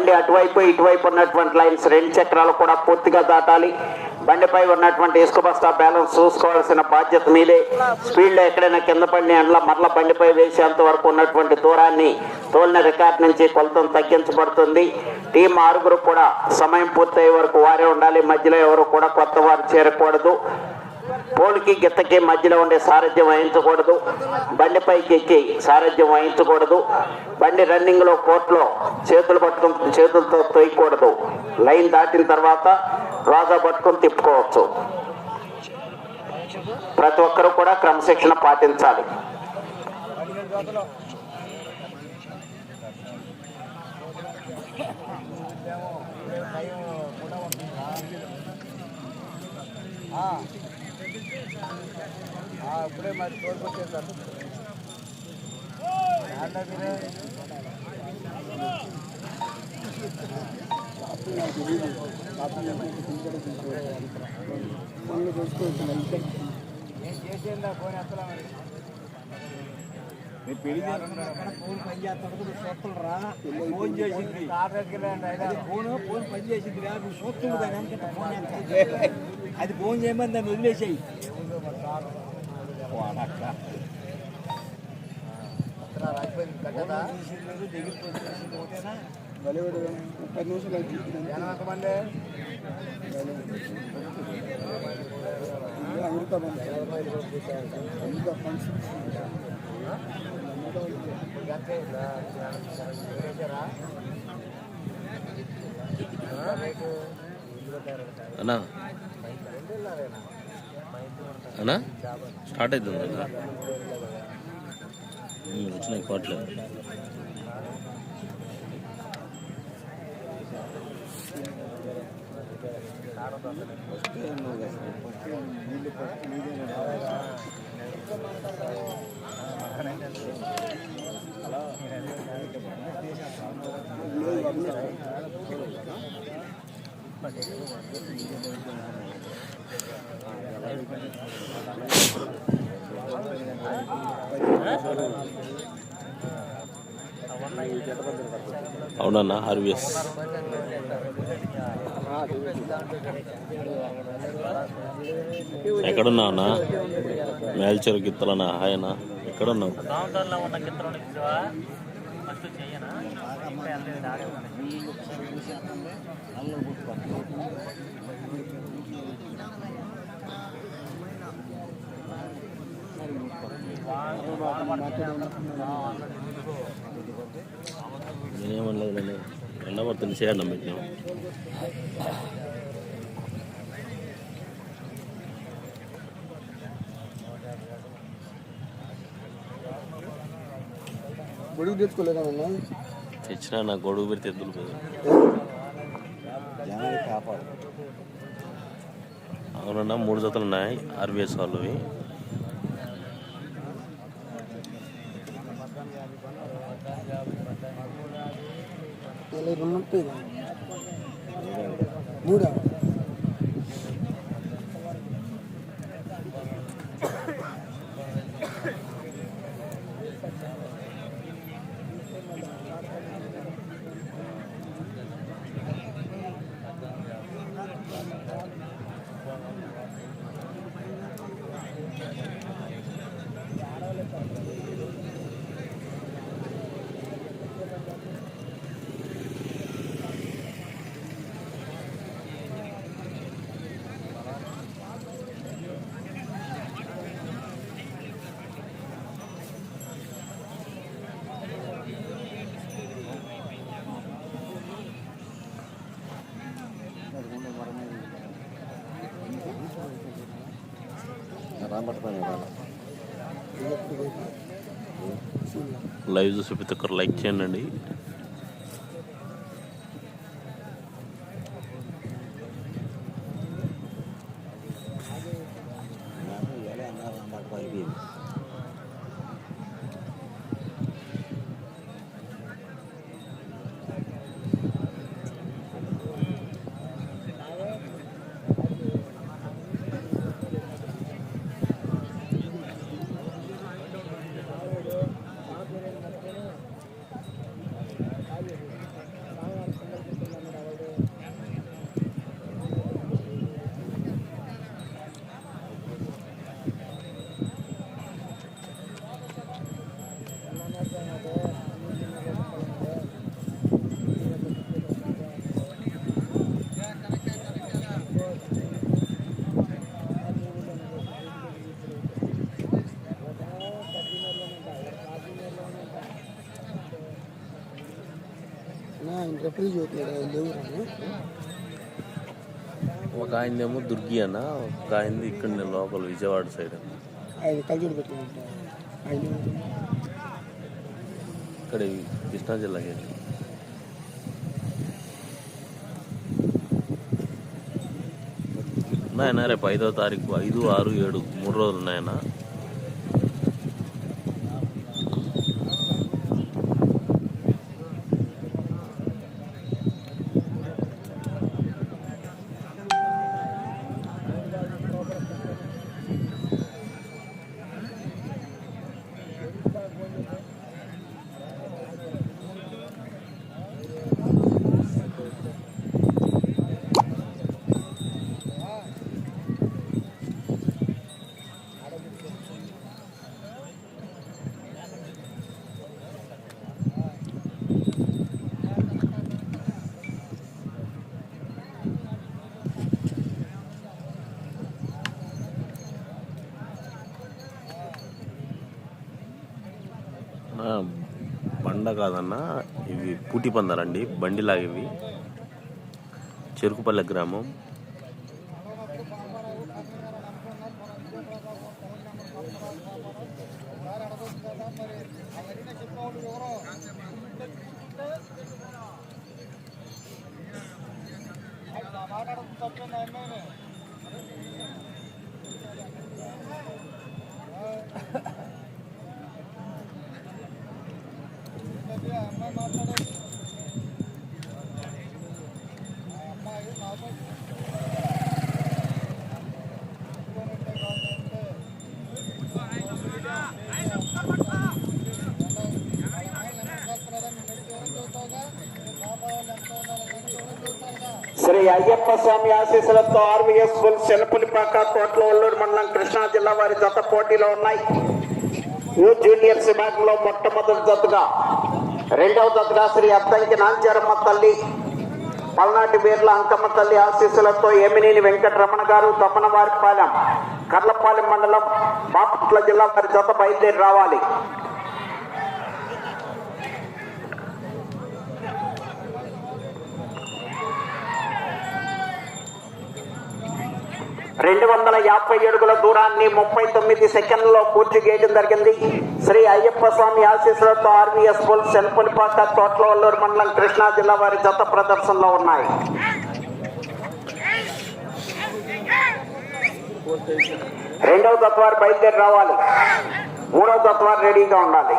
బండి అటువైపు ఇటువైపు ఉన్నటువంటి లైన్స్ రెండు చక్రాలు కూడా పూర్తిగా దాటాలి. బండిపై ఉన్నటువంటి ఇసుక బస్తా బ్యాలెన్స్ చూసుకోవాల్సిన బాధ్యత మీదే. స్పీడ్లో ఎక్కడైనా కింద పడిన ఎండ్ల మరల బండిపై వేసేంత వరకు ఉన్నటువంటి దూరాన్ని తోలిన రికార్డ్ నుంచి కొలతం తగ్గించబడుతుంది. టీం ఆరుగురు కూడా సమయం పూర్తయ్యే వరకు వారే ఉండాలి. మధ్యలో ఎవరు కూడా కొత్త వారు చేరకూడదు. పోలికి గిత్తకి మధ్యలో ఉండే సారథ్యం వహించకూడదు. బండిపైకి ఎక్కి సారథ్యం వహించకూడదు. బండి రన్నింగ్లో కోర్టులో చేతులు పట్టుకుని చేతులతో తొయ్యకూడదు. లైన్ దాటిన తర్వాత రోజా పట్టుకుని తిప్పుకోవచ్చు. ప్రతి ఒక్కరూ కూడా క్రమశిక్షణ పాటించాలి. ఇప్పుడే మరి తోడుకొచ్చేసారు ఫోన్ పెళ్ళి ఫోన్ పని చేస్తాడు సూత్రం రా ఫోన్ చేసింది ఫోన్ ఫోన్ పని చేసింది రా దాని ఫోన్ అది ఫోన్ చేయమని దాన్ని వదిలేసాయి. పది నిమిషాలు బంద్ అమెరికా ఫండ్స్ అన్నా అనా స్టార్ట్ అవుతుంది కదా వచ్చినాయి కోట్లు అవునన్నా ఆర్విఎస్. ఎక్కడున్నావు అన్నా? మేల్చెరు గిత్తలనా ఆయన ఎక్కడున్నావు? కౌంటర్లో ఫస్ట్ నేనేమనలేదులేండి ఎండబడుతుంది చేయండి పెట్టినాం గొడుగు తెచ్చుకోలేదా తెచ్చినా నా గొడుగు పెడితే ఎద్దులు పోదు అవునన్నా మూడు జతలు ఉన్నాయి ఆర్బిఎస్ వాళ్ళవి ఇలా రెండు ఉంటాయి మూడా లైవ్ చూసి ప్రతి ఒక్కరు లైక్ చేయండి. రెఫరీ చూడలేదు లేవు ఒక ఆయనేమో దుర్గి అన్న ఒక ఆయనది ఇక్కడ లోపల విజయవాడ సైడ్. ఆయన కల్చర్ పెట్టుకుంటా ఆయన ఇక్కడ కృష్ణా జిల్లాకి ఉన్నాయన్నా రేపు ఐదో తారీఖు ఐదు ఆరు ఏడు మూడు రోజులు ఉన్నాయన్నా. బండ కాదన్న ఇవి పూటి పందాలండి. బండిలాగివి. చెరుకుపల్లె గ్రామం. శ్రీ అయ్యప్ప స్వామి ఆశీస్సులతో ఆర్వీఎస్ ఫుల్ సెలపులిపాక కోట్ల ఒల్లూరు మండలం కృష్ణా జిల్లా వారి జత పోటీలో ఉన్నాయి. యూ జూనియర్స్ విభాగంలో మొట్టమొదటి జతగా రెండవ జతగా శ్రీ అద్దంకి నాంచారమ్మ తల్లి పల్నాటి వీర్ల అంకమ్మ తల్లి ఆశీస్సులతో ఏమినేని వెంకటరమణ గారు దమ్మనవారిపాలెం కర్లపాలెం మండలం బాపట్ల జిల్లా వారి జత బయలుదేరి రావాలి. రెండు వందల యాభై అడుగుల దూరాన్ని ముప్పై తొమ్మిది సెకండ్లలో పూర్తి చేయడం జరిగింది. శ్రీ అయ్యప్ప స్వామి ఆశీస్సులతో ఆర్వీఎస్ బుల్ సెల్పులిపాక తోట్లవల్లూరు మండలం కృష్ణా జిల్లా వారి జత ప్రదర్శనలో ఉన్నాయి. రెండవ తత్వారు బయలుదేరి రావాలి. మూడవ తత్వారు రెడీగా ఉండాలి.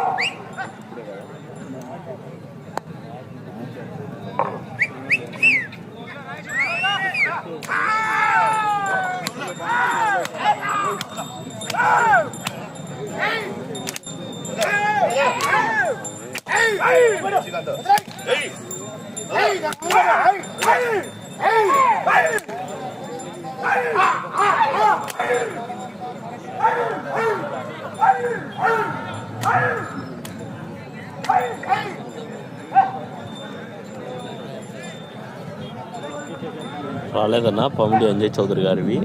రాలేదన్నా పమిడి అంజయ్ చౌదరి గారివి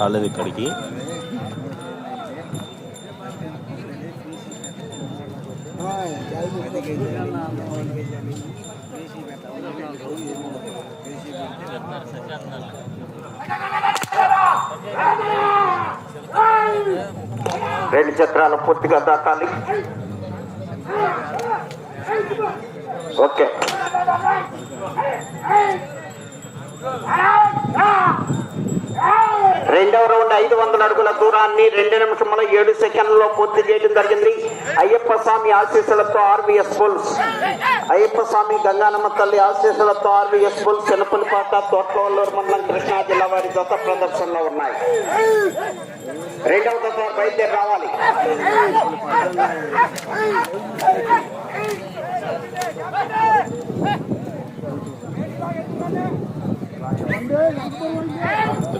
రాలేదు ఇక్కడికి రెండు చక్రాలు పూర్తిగా దాటాలి. ఓకే. రెండవ రౌండ్ ఐదు వందల అడుగుల దూరాన్ని రెండు నిమిషముల ఏడు సెకండ్లలో పూర్తి చేయడం జరిగింది. అయ్యప్ప స్వామి ఆశీస్సులతో R V S bulls. Ayyappa Swamy Ganganamma తల్లి ఆశీస్సులతో ఆర్వీఎస్ బుల్స్ చిన్నపల్లిపాట తోటవల్లూరు మండలం కృష్ణా జిల్లా వారి జత ప్రదర్శనలో ఉన్నాయి. రెండవ దశ బయలుదేరి రావాలి.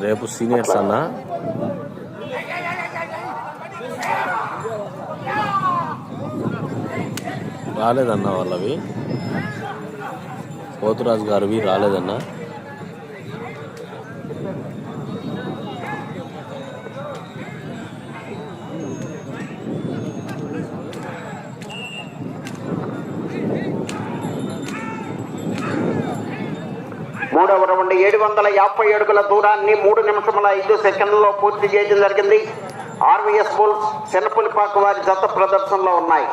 రేపు సీనియర్స్ అన్నా. రాలేదన్న వాళ్ళవి. పోతురాజు గారివి రాలేదన్నా. మూడవ రౌండ్ ఏడు వందల యాభై అడుగుల దూరాన్ని మూడు నిమిషముల ఐదు సెకండ్లలో పూర్తి చేయడం జరిగింది. ఆర్వీఎస్ బుల్స్ శనపులిపాక వారి జత ప్రదర్శనలో ఉన్నాయి.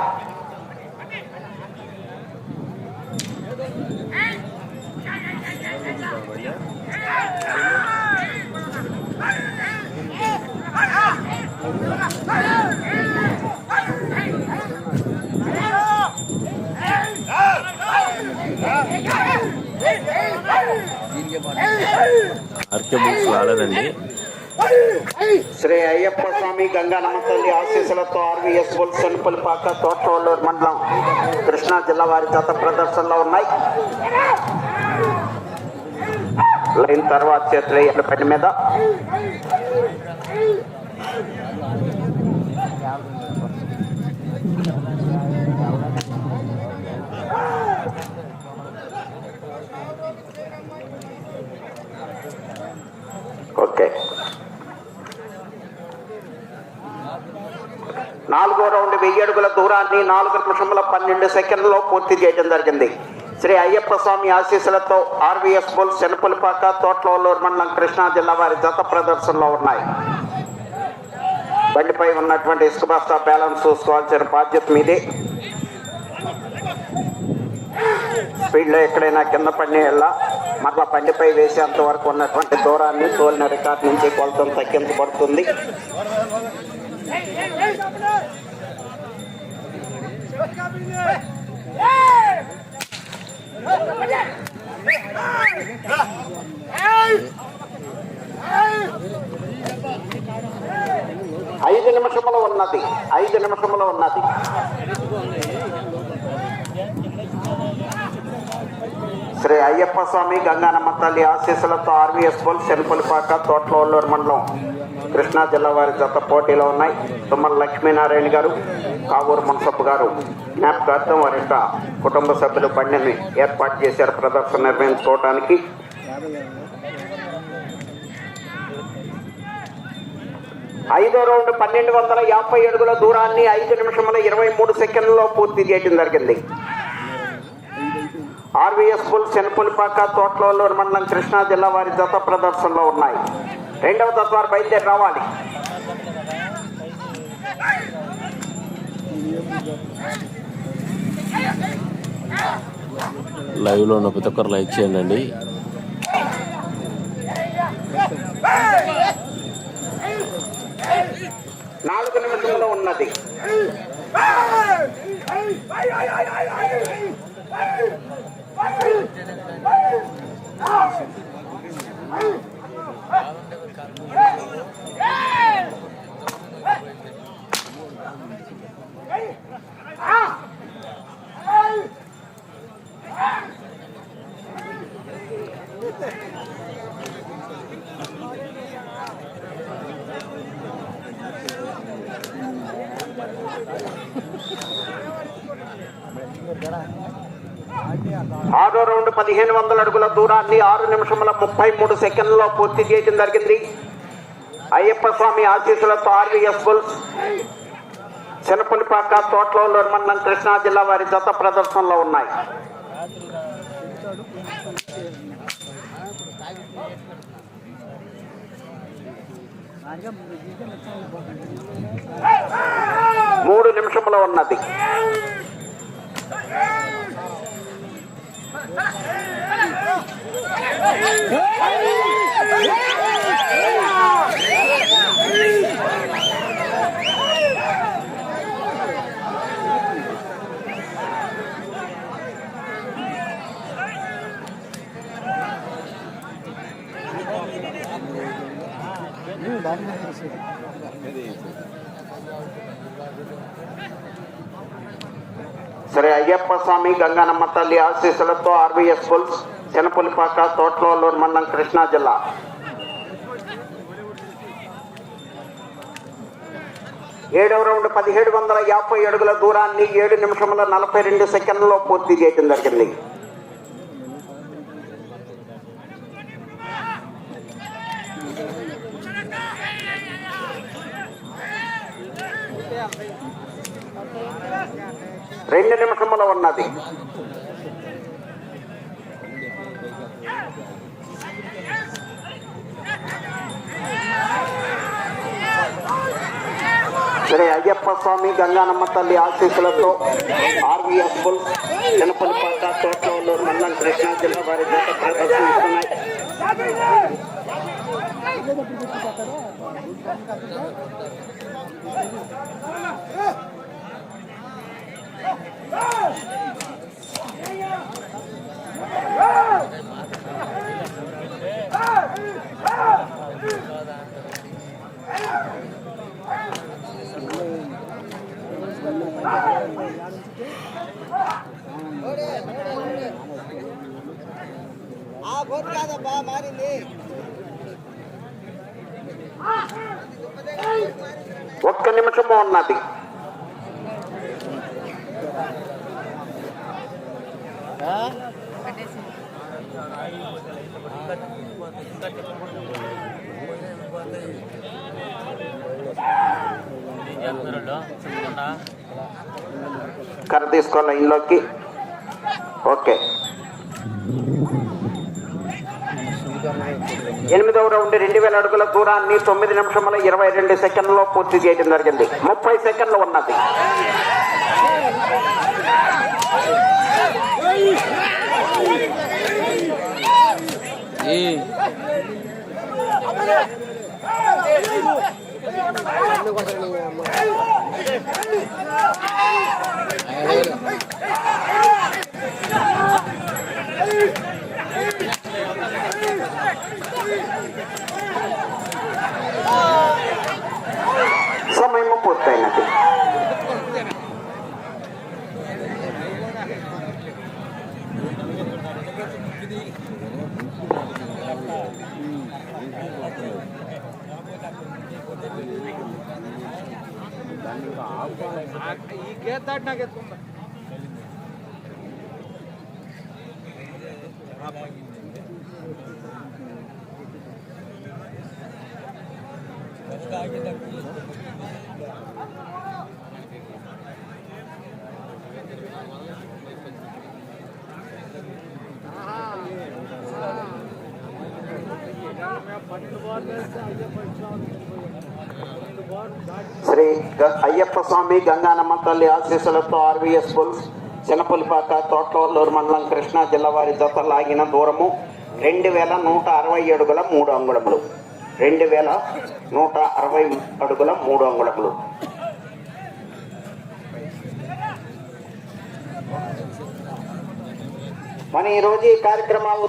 ఆర్కే బుక్స్ రాలేదండి శ్రీ అయ్యప్ప స్వామి గంగానమ్మ తల్లి ఆశీస్సులతో ఆర్వీఎస్ బుల్స్ శనపులిపాక తోటలూరు మండలం కృష్ణా జిల్లా వారి జత ప్రదర్శనలో ఉన్నాయి. లైన్ తర్వాత చేతులు పని మీద. ఓకే. నాలుగో రౌండ్ వెయ్యి అడుగుల దూరాన్ని నాలుగు నిమిషముల పన్నెండు సెకండ్లలో పూర్తి చేయడం జరిగింది. శ్రీ అయ్యప్ప స్వామి ఆశీస్సులతో ఆర్వీఎస్ బుల్ శనపులిపాక తోటలూరు మండలం కృష్ణా జిల్లా వారి జత ప్రదర్శనలో ఉన్నాయి. బండిపై ఉన్నటువంటి ఇసుక బస్తా బ్యాలెన్స్ చూసుకోవాల్సిన బాధ్యత మీదే. స్పీడ్లో ఎక్కడైనా కింద పడిన మరలా బండిపై వేసేంత వరకు ఉన్నటువంటి దూరాన్ని తోలిన రికార్డ్ నుంచి కొలతం తగ్గించబడుతుంది. ఐదు నిమిషములు ఉన్నది ఐదు నిమిషములు ఉన్నది. శ్రీ అయ్యప్ప స్వామి గంగానమ్మ తల్లి ఆశీస్సులతో ఆర్వీఎస్ బోల్ శనపల్లిపాక తోటలూరు మండలం కృష్ణా జిల్లా వారి జత పోటీలో ఉన్నాయి. తుమ్మల లక్ష్మీనారాయణ గారు కావూరు మున్సప్ గారు. జ్ఞాపకార్థం వారి యొక్క కుటుంబ సభ్యులు బండిని ఏర్పాటు చేశారు. ప్రదర్శన నిర్వహించుకోవడానికి ఐదో రౌండ్ పన్నెండు వందల యాభై అడుగుల దూరాన్ని ఐదు నిమిషముల ఇరవై మూడు సెకండ్లలో పూర్తి చేయడం జరిగింది. ఆర్వీఎస్ పుల్ శనపులిపాక తోటలూరు మండలం కృష్ణా జిల్లా వారి జత ప్రదర్శనలో ఉన్నాయి. రెండవ తత్వారు బయలుదేరి రావాలి. లైవ్లో ఉన్న ప్రతి ఒక్కరు లైక్ చేయండి నాలుగు నిమిషంలో ఉన్నది ఆరో రౌండ్ పదిహేను వందల అడుగుల దూరాన్ని ఆరు నిమిషముల ముప్పై మూడు సెకండ్లలో పూర్తి చేయడం జరిగింది. అయ్యప్ప స్వామి ఆశీస్సులతో ఆర్వీఎస్ బుల్స్ చిన్నపల్లిపాక తోటలూరు మండలం కృష్ణా జిల్లా వారి జత ప్రదర్శనలో ఉన్నాయి. మూడు నిమిషములో ఉన్నది. శ్రీ స్వామి గంగానమ్మ తల్లి ఆశీస్సులతో ఆర్వీఎస్ బుల్స్ చిన్నపులిపాక తోటలోని మండలం కృష్ణా జిల్లా. ఏడవ రౌండ్ పదిహేడు వందల యాభై అడుగుల దూరాన్ని ఏడు నిమిషముల నలభై రెండు సెకండ్లలో పూర్తి చేయడం జరిగింది. రూపంలో ఉన్నది శ్రీ అయ్యప్ప స్వామి గంగానమ్మ తల్లి ఆశీస్సులతో ఆర్వీఎస్ బుల్ చిన్నపల్లిపాట తోటలూరు మండలం కృష్ణా జిల్లా వారి జత ప్రదర్శిస్తున్నాయి Yeah. ఆ బోట్ కాదబ్బా మారింది. ఒక్క నిమిషము ఉన్నది. కర్ర తీసుకున్న లైన్లోకి ఓకే. ఎనిమిదవ రౌండ్ రెండు వేల అడుగుల దూరాన్ని తొమ్మిది నిమిషముల ఇరవై రెండు సెకండ్లో పూర్తి చేయడం జరిగింది. ముప్పై సెకండ్లు ఉన్నది. సమయం ಗೇಟ್ ದಾಟ್ನಾಗ ಎತ್ಕೊಂಬ ಪಟ್ಟು ಬಾರ್ಡರ್ ಅಯ್ಯ ಪಡಿಸೋ శ్రీ గ- అయ్యప్ప స్వామి గంగానమ్మ తల్లి ఆశీస్సులతో ఆర్వీఎస్ బుల్స్ చిన్నపులిపాక తోటలూరు మండలం కృష్ణా జిల్లా వారి జత లాగిన దూరము రెండు వేల నూట అరవై అడుగుల మూడు అంగుళములు. రెండు వేల నూట అరవై అడుగుల మూడు అంగుళములు. మన ఈరోజు ఈ కార్యక్రమాల్లో